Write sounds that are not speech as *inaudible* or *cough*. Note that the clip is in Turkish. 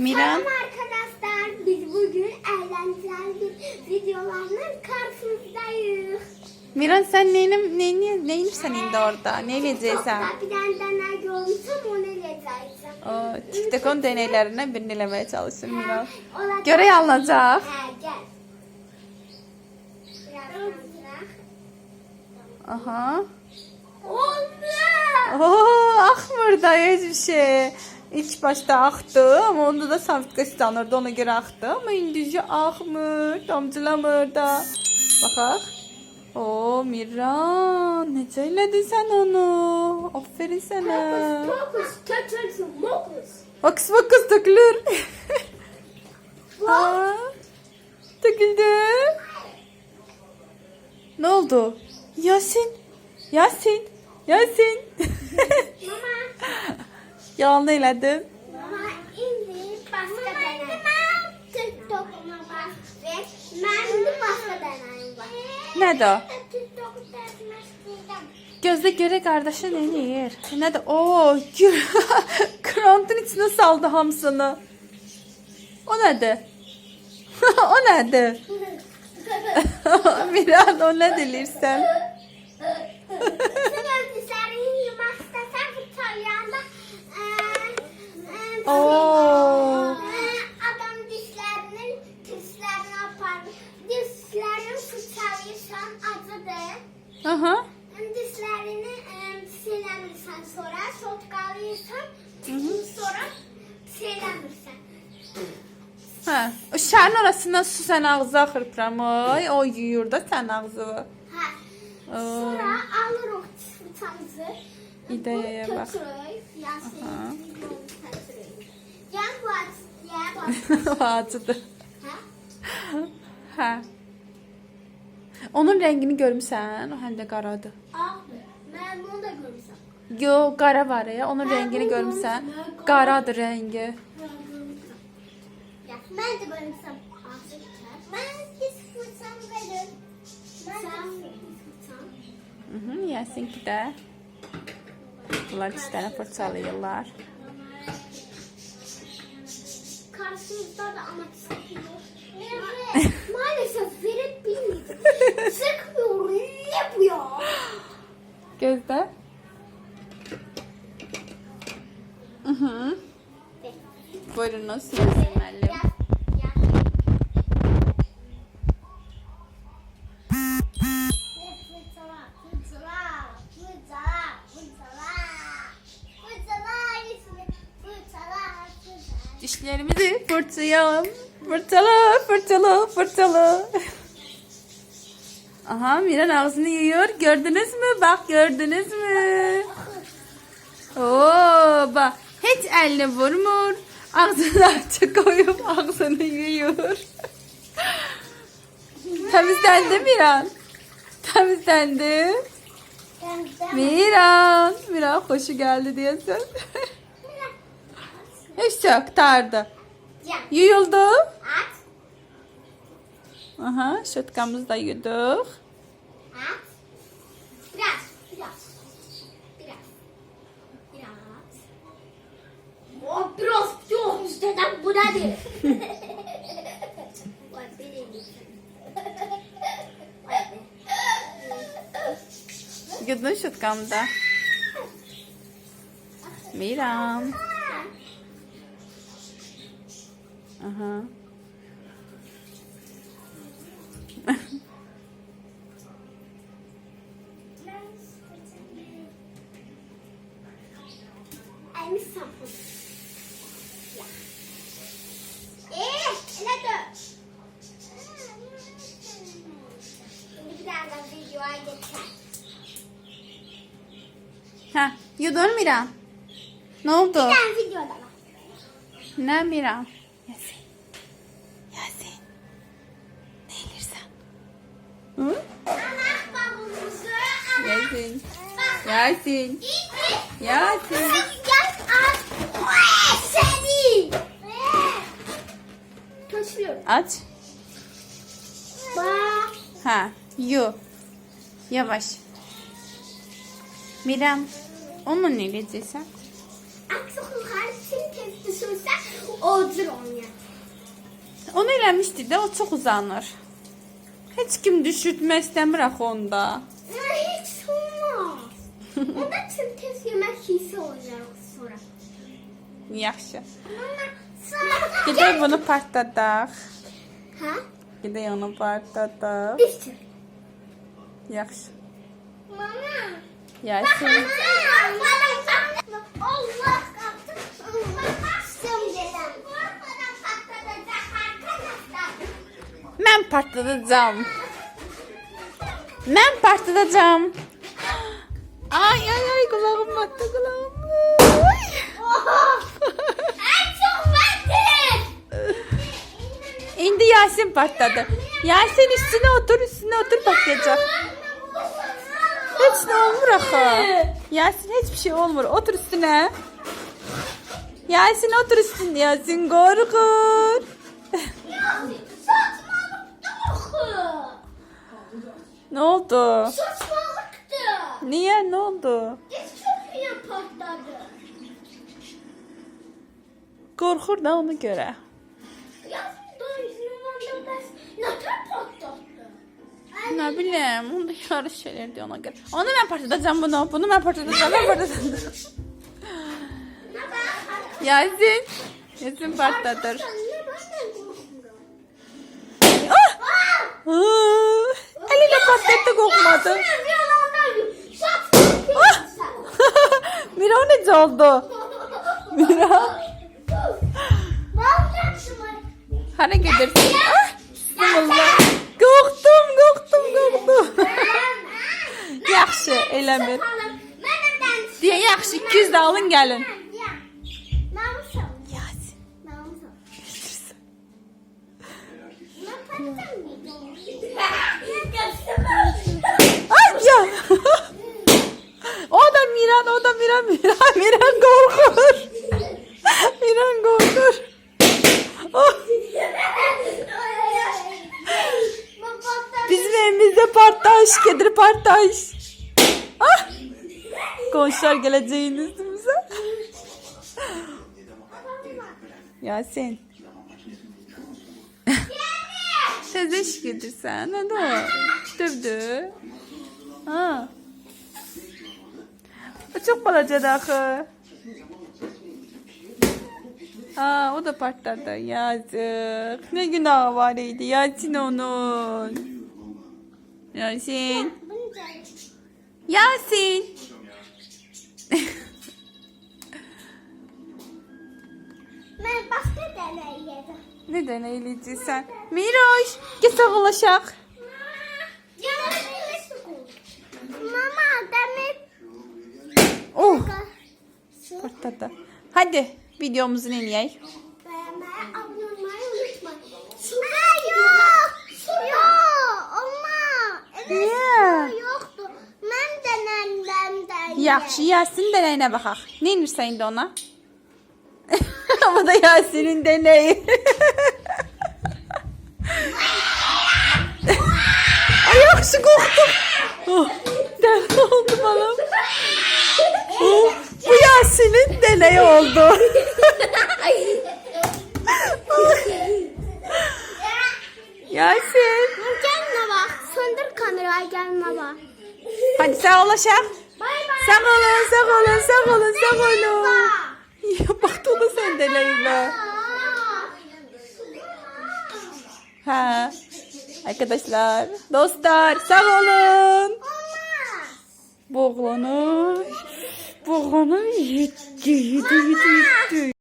Miran. Selam arkadaşlar. Biz bugün eğlenceli bir videolarla karşınızdayız. Miran sen neyini, neyini, neyini sen indi orada? Ne? TikTok'ta bir tane görmüşüm onu eleyeceğim. O TikTok'un deneylerinden birini elemeye çalışın Miran. Göre alınacak. Aha. Oldu. Oo, akmır da hiçbir şey. İlk başta aktı ama onda da sabit sanırdı ona göre aktı ama indice akmır, damcılamır da. Bakak. Oo Miran, necə elədin sen onu? Aferin sana. Fokus, kötüsün, mokus. Fokus fokus dökülür. Aa, döküldü. Ne oldu? Yasin. Yasin. Yasin. Mama, *laughs* Yalan elədim. mama indi başka deney. TikTok'uma bak ve ben de. Gözde göre kardeşin ne yer? Nədir? Oo, gör. *laughs* Krantın içine saldı hamısını. O nədir? *laughs* o nədir? *laughs* Miran o nə dilirsən? Hə. O şərin orasından su sən ağzına xırpıram. Ay, o yuyur da sən ağzını. Ha. Sonra alır o fırçamızı. İdeaya bak. Kötürüyor. Ya şey, Aha. videomu kötürüyor. Yan bak. Ya bak. Acıdı. Ha? Hə. Onun rəngini görmüsən? O həm də qaradır. Be. Ben bunu da görmüşüm. Yo, qara var ya. Onun rəngini görmüsən? Qaradır rəngi. Ben de. Azıcık. Ben fırçam verin. Ben fırçam. Mhm, Yasinki də. Bunlar dişlərini fırçalayırlar. Karşınızda da ama sıkıyor. *laughs* Maalesef verip bilmiyorum. *laughs* Sıkmıyor. Ne bu ya? Gözdə. Mhm. Buyurunuz Yasin müəllim. Ya, ya. Fırçala, fırçala, fırçala, fırçala. Fırçala, iyisini. Fırçala, fırçala. Dişlerimizi fırçayalım. Fırçala, fırçala, fırçala. Aha Miran ağzını yiyor. Gördünüz mü? Bak gördünüz mü? Oo bak. Hiç elini vurmur. Ağzını açık koyup ağzını yiyor. Temizlendi Miran. Temizlendi. Miran. Miran hoşu geldi diyorsun. Hiç yok tardı. Ya, Yuyuldu. Aha, şutkamızı da yuduk. Biraz, biraz. Biraz. Biraz. O biraz çok üsteden bu nedir? *laughs* Vay benim. Vay be. Yudun şutkamda. Miran. Aha. Elmiş sampul. Ya. Eee, ne dö? Şimdi bir daha da videoya geçer. Ha, yudun Miran. Ne oldu? Bir tane videoda var. Ne Miran? Yasin. Yasin. Ne ilirsen? Hı? Anak babamızı anak. Yasin. Yasin. Yasin. Seni. Kaçıyorum. Aç. Bak. Ha, yu. Yavaş. Miran, onu ne ilirsen? Aksa yukarı kim kesti sözler? o cür oynuyor. Onu eləmişdi də, o çox uzanır. Heç kim düşürtmək istəmir axı onda. Ama hiç olmaz. Onda tez yemek hissi olacak sonra. Yaxşı. Gedək bunu partladaq. Ha? Gedək onu partladaq. Bitir. Yaxşı. Mama. Yasin. Allah. Mən partladacağam. Mən partladacağam. Ay ay ay qulağım batdı qulağım. Ay. İndi Yasin partladı. Yasin üstüne otur üstüne otur patlayacak. Heç nə olmur axı. Yasin heç bir şey olmur. Otur üstüne. Yasin otur üstüne. Yasin. Saçmalıktı. Ne oldu? Niye? Ne oldu? Çok yine patladı. Qorxur da ona de ne bileyim, onda yarış şeyler diyor ona göre. Onu ben partlatacağım bunu, bunu ben partlatacağım, ben ben Yasin, Yasin. Ah! Aa, eliyle patlattı kokmadı. Sen yalandan saçmalık Ah! Mira o nece oldu? Mira, hara gidersin? Ah! Bismillah. Korktum, korktum, korktum. Yaxşı, eləmir. Deyə yaxşı, 200 də alın gəlin. Partayış. Ah, komşular geleceğin üstümüze. Yasin. Tez iş getirsen, hadi o. Dövdü. Ha. O çok balaca daxı. Ha, o da partladı. Yazık. Ne günahı var idi Yasin onun. Yasin. Yasin. Ben başka deney yedim. ne deneyleyeceksen? Miroş, gel sağlaşaq. Mama demek Oh, partladı. Hadi videomuzu eləyək. beğenmeyi, abone olmayı unutmayın. Aa, yok. Yok. Olma. Evet. Niye? Yoktu. Ben denemden de. Yaxşı, Yasin denəyinə baxaq. Nə edirsən indi ona? *laughs* Bu da Yasin'in deneyi. Ay yaxşı qorxdum. Oh, dəli oldu balam. Oh, bu Yasin'in deneyi oldu. *laughs* Yasin. Gelme bak. Söndür kamerayı gelme bak. Hadi. Bay bay. Sağ olun, sağ olun, sağ olun, sağ olun. Ya bak da sen deneyime. Ha. Arkadaşlar, dostlar sağ olun. Bu oğlanı, bu oğlanı yetti, yetti, yetti, yetti.